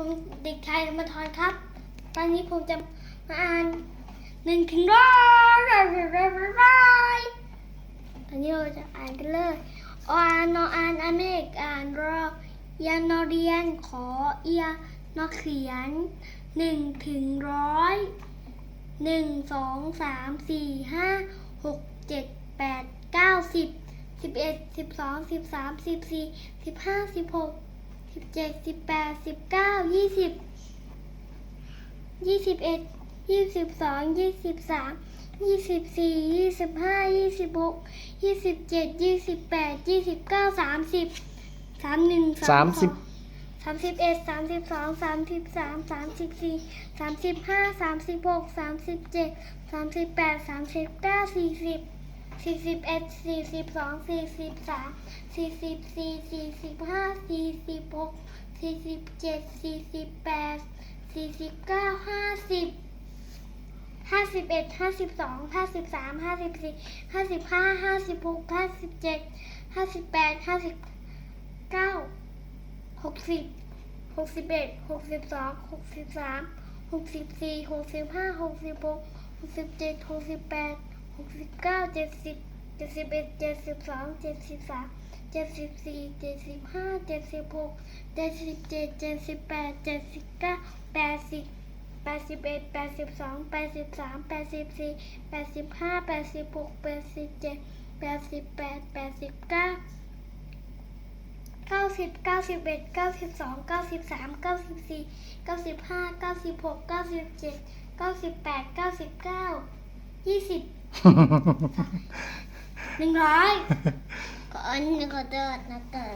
ผมเด็กชายธรรมทรครับ ตอนนี้ผมจะมาอ่านหนึ่งถึงร้อยร้อยร้อยร้อยตอนนี้เราจะอ่านกันเลยออ่านนออ่านอเมกอ่านรอยานอเรียนขอเอียนอเขียนหนึ่งถึงร้อยหนึ่งสองสามสี่ห้าหกเจ็ดแปดเก้าสิบสิบเอ็ดสิบสองสิบสามสิบสี่สิบห้าสิบหก สิบเจ็ดสิบแปดสิบเก้ายี่สิบยี่สิบเอ็ดยี่สิบสองยี่สิบสามยี่สิบสี่ยี่สิบห้ายี่สิบหกยี่สิบเจ็ดยี่สิบแปดยี่สิบเก้าสามสิบสามหนึ่งสามสิบสามสิบเอ็ดสามสิบสองสามสิบสามสามสิบสี่สามสิบห้าสามสิบหกสามสิบเจ็ดสามสิบแปดสามสิบเก้าสี่สิบ สี่สิบเอ็ดสี่สิบสองสี่สิบสามสี่สิบสี่สี่สิบห้าสี่สิบหกสี่สิบเจ็ดสี่สิบแปดสี่สิบเก้าห้าสิบห้าสิบเอ็ดห้าสิบสองห้าสิบสามห้าสิบสี่ห้าสิบห้าห้าสิบหกห้าสิบเจ็ดห้าสิบแปดห้าสิบเก้าหกสิบหกสิบเอ็ดหกสิบสองหกสิบสามหกสิบสี่หกสิบห้าหกสิบหกหกสิบเจ็ดหกสิบแปด หกสิบเก้าเจ็ดสิบเจ็ดสิบเอ็ดเจ็ดสิบสองเจ็ดสิบสามเจ็ดสิบสี่เจ็ดสิบห้าเจ็ดสิบหกเจ็ดสิบเจ็ดเจ็ดสิบแปดเจ็ดสิบเก้าแปดสิบแปดสิบเอ็ดแปดสิบสองแปดสิบสามแปดสิบสี่แปดสิบห้าแปดสิบหกแปดสิบเจ็ดแปดสิบแปดแปดสิบเก้าเก้าสิบเก้าสิบเอ็ดเก้าสิบสองเก้าสิบสามเก้าสิบสี่เก้าสิบห้าเก้าสิบหกเก้าสิบเจ็ดเก้าสิบแปดเก้าสิบเก้ายี่สิบ หนึ่งร้อย ขออันนี้ขอโทษนะเตอ